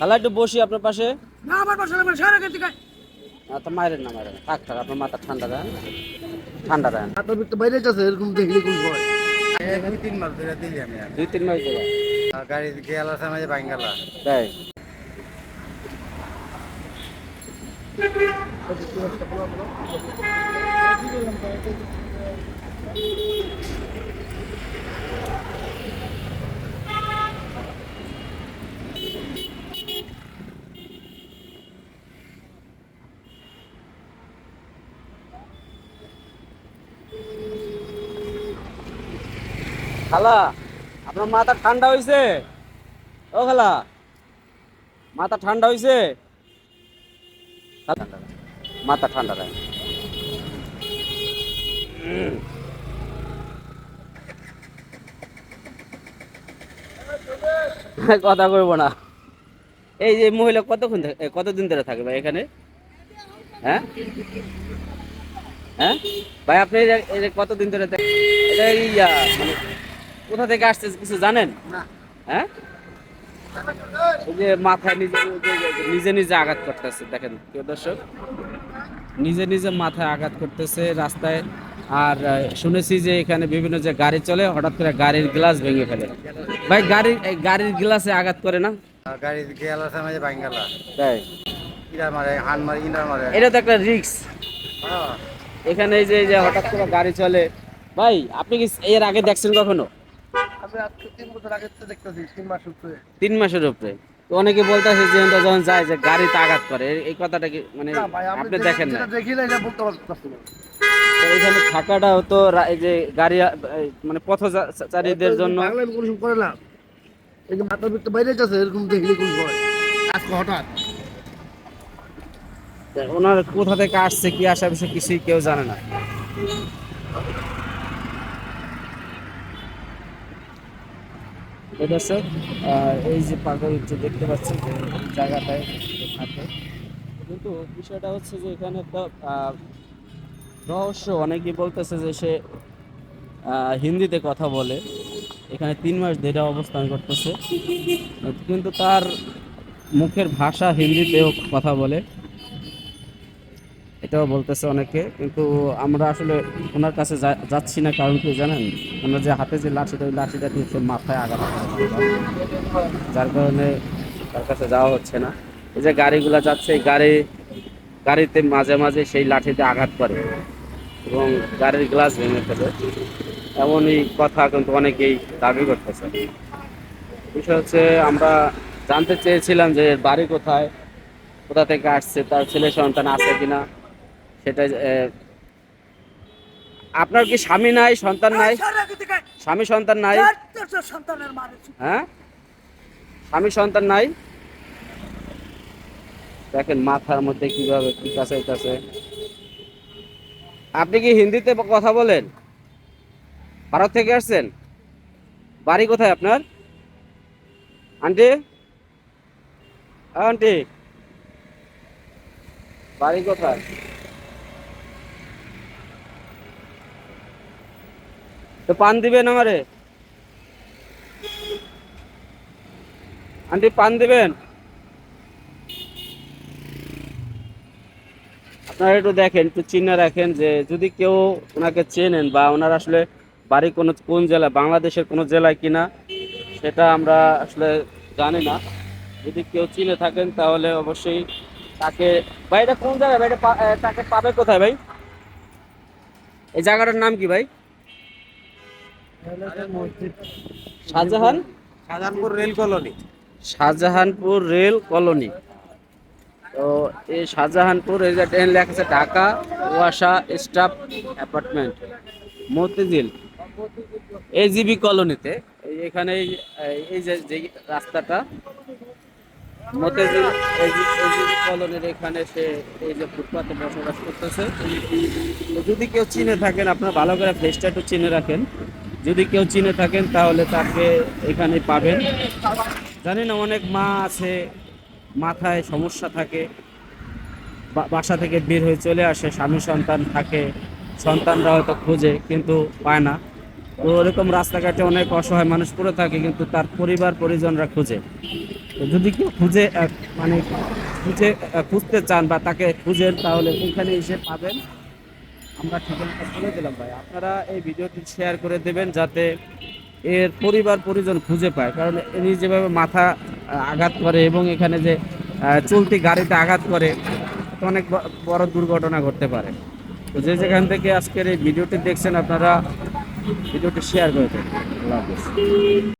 খালা একটু বসি আপনার পাশে। না আমার পাশে আমার সারা গেছে না তো মায়ের না মায়ের। থাক থাক আপনার মাথা ঠান্ডা দেন। ঠান্ডা দেন। হাতের ভিতরে বাইরে যাচ্ছে এরকম দেখলে কোন ভয়? দুই তিন মাস ধরে দিলি আমি। দুই তিন মাস আর গাড়ি গেলা সময় বাঙ্গালা। তাই। খালা আপনার মাথা ঠান্ডা হয়েছে ও খালা মাথা ঠান্ডা হয়েছে মাথা ঠান্ডা দেয় কথা কইব না। এই যে মহিলা কতক্ষণ কতদিন ধরে থাকে ভাই এখানে? হ্যাঁ? হ্যাঁ? ভাই আপনি কতদিন ধরে থাক- এটা এই, মানে কোথা থেকে আসছে কিছু জানেন? হ্যাঁ? যে মাথায় নিজে নিজে- নিজে নিজে আঘাত করতেছে দেখেন প্রিয় দর্শক। নিজে নিজে মাথায় আঘাত করতেছে রাস্তায়। আর শুনেছি যে এখানে বিভিন্ন যে গাড়ি চলে হঠাৎ করে গাড়ির গ্লাস ভেঙে ফেলে। ভাই গাড়ির এই গাড়ির গ্লাসে আঘাত করে না? আর গাড়ি গেলা সময় তাই? ইরা মারে হান মারে ইনার মারে। এটা তো একটা রিক্স হ্যাঁ। এখানে এই যে এই যে হঠাৎ করে গাড়ি চলে। ভাই আপনি কি এর আগে দেখছেন কখনো? আমি আজকে তিন বছর আগে তো দেখতেছি তিন মাস উপরে। তিন মাসের উপরে। তো অনেকে বলতেছে যে এটা যখন যায় যে গাড়িতে আঘাত করে এই- কথাটা কি মানে আপনি দেখেন না। দেখি না এটা বলতে পারতেছি না। এখানে থাকাটা হতো এই যে গাড়ি মানে পথচারীদের জন্য। বাংলা আমি কোনো সময় করে না। এই যে মাথার ভিতরে বাইরে যাচ্ছে এরকম দেখলে কোন ভয়। আজকে হঠাৎ। ওনার কোথা থেকে আসছে কি আসা বিষয় কিছুই কেউ জানে না। দর্শক এই যে পাগল যে দেখতে পাচ্ছেন যে জায়গাটায় থাকে। কিন্তু বিষয়টা হচ্ছে যে এখানে একটা রহস্য অনেকেই বলতেছে যে সে হিন্দিতে কথা বলে। এখানে তিন মাস ধরে অবস্থান করতেছে। কিন্তু তার মুখের ভাষা হিন্দিতেও কথা বলে। এটাও বলতেছে অনেকে, কিন্তু আমরা আসলে ওনার কাছে যাচ্ছি না কারণ কি জানেন? ওনার যে হাতে যে লাঠিটা, ওই লাঠিটা সে মাথায় আঘাত। যার কারণে তার কাছে যাওয়া হচ্ছে না। এই যে গাড়িগুলো যাচ্ছে, এই গাড়ি, গাড়িতে মাঝে মাঝে সেই লাঠিতে আঘাত করে এবং গাড়ির গ্লাস ভেঙে ফেলে। এমনই কথা কিন্তু অনেকেই দাবি করতেছে। বিষয় হচ্ছে আমরা জানতে চেয়েছিলাম যে বাড়ি কোথায়, কোথা থেকে আসছে, তার ছেলে সন্তান আছে কিনা। সেটা আপনার কি স্বামী নাই সন্তান নাই? স্বামী সন্তান নাই? হ্যাঁ? স্বামী সন্তান নাই? দেখেন মাথার মধ্যে কীভাবে কি কাছে কাছে আপনি কি হিন্দিতে কথা বলেন? ভারত থেকে আসছেন? বাড়ি কোথায় আপনার? আন্টি? আন্টি? বাড়ি কোথায়? তো পান দিবেন আমারে? আন্টি, পান দিবেন? আপনারা একটু দেখেন, একটু চিহ্ন রাখেন যে যদি কেউ ওনাকে চেনেন বা ওনার আসলে বাড়ি কোনো, কোন জেলা, বাংলাদেশের কোনো জেলায় কিনা, সেটা আমরা আসলে জানি না। যদি কেউ চিনে থাকেন তাহলে অবশ্যই তাকে, ভাই, এটা কোন জায়গায়? ভাই, এটা তাকে পাবে কোথায় ভাই? এই জায়গাটার নাম কি ভাই? Shahjahan? Shahjahanpur rail colony. Shahjahanpur rail colony. তো এই শাহজাহানপুর এই যে ট্রেন লেখা আছে ঢাকা ওয়াসা স্টাফ অ্যাপার্টমেন্ট মতিঝিল। এজিবি কলোনিতে এখানে এই- এই যে যে রাস্তাটা মতিঝিল এজিবি কলোনির এখানে সে এই যে ফুটপাতে বসবাস করতেছে। যদি কেউ চিনে থাকেন আপনার ভালো করে ফেসটা একটু চিনে রাখেন। যদি কেউ চিনে থাকেন, তাহলে তাকে এখানে পাবেন। জানি না, অনেক মা আছে, মাথায় সমস্যা থাকে বাসা থেকে বের হয়ে চলে আসে, স্বামী সন্তান থাকে, সন্তানরা হয়তো খোঁজে, কিন্তু পায় না। তো ওরকম রাস্তাঘাটে অনেক অসহায় মানুষ পড়ে থাকে, কিন্তু তার পরিবার পরিজনরা খুঁজে। যদি কেউ খুঁজে মানে খুঁজে খুঁজতে চান বা তাকে খুঁজেন, তাহলে এখানে এসে পাবেন। আমরা ঠিকানাটা বলে দিলাম ভাই। আপনারা এই ভিডিওটি শেয়ার করে দেবেন যাতে এর পরিবার পরিজন খুঁজে পায়। কারণ এনি যেভাবে মাথা আঘাত করে এবং এখানে যে চলতি গাড়িতে আঘাত করে, অনেক বড় দুর্ঘটনা ঘটতে পারে। তো যে যেখান থেকে আজকের এই ভিডিওটি দেখছেন, আপনারা ভিডিওটি শেয়ার করে দেবেন। আল্লাহ হাফেজ।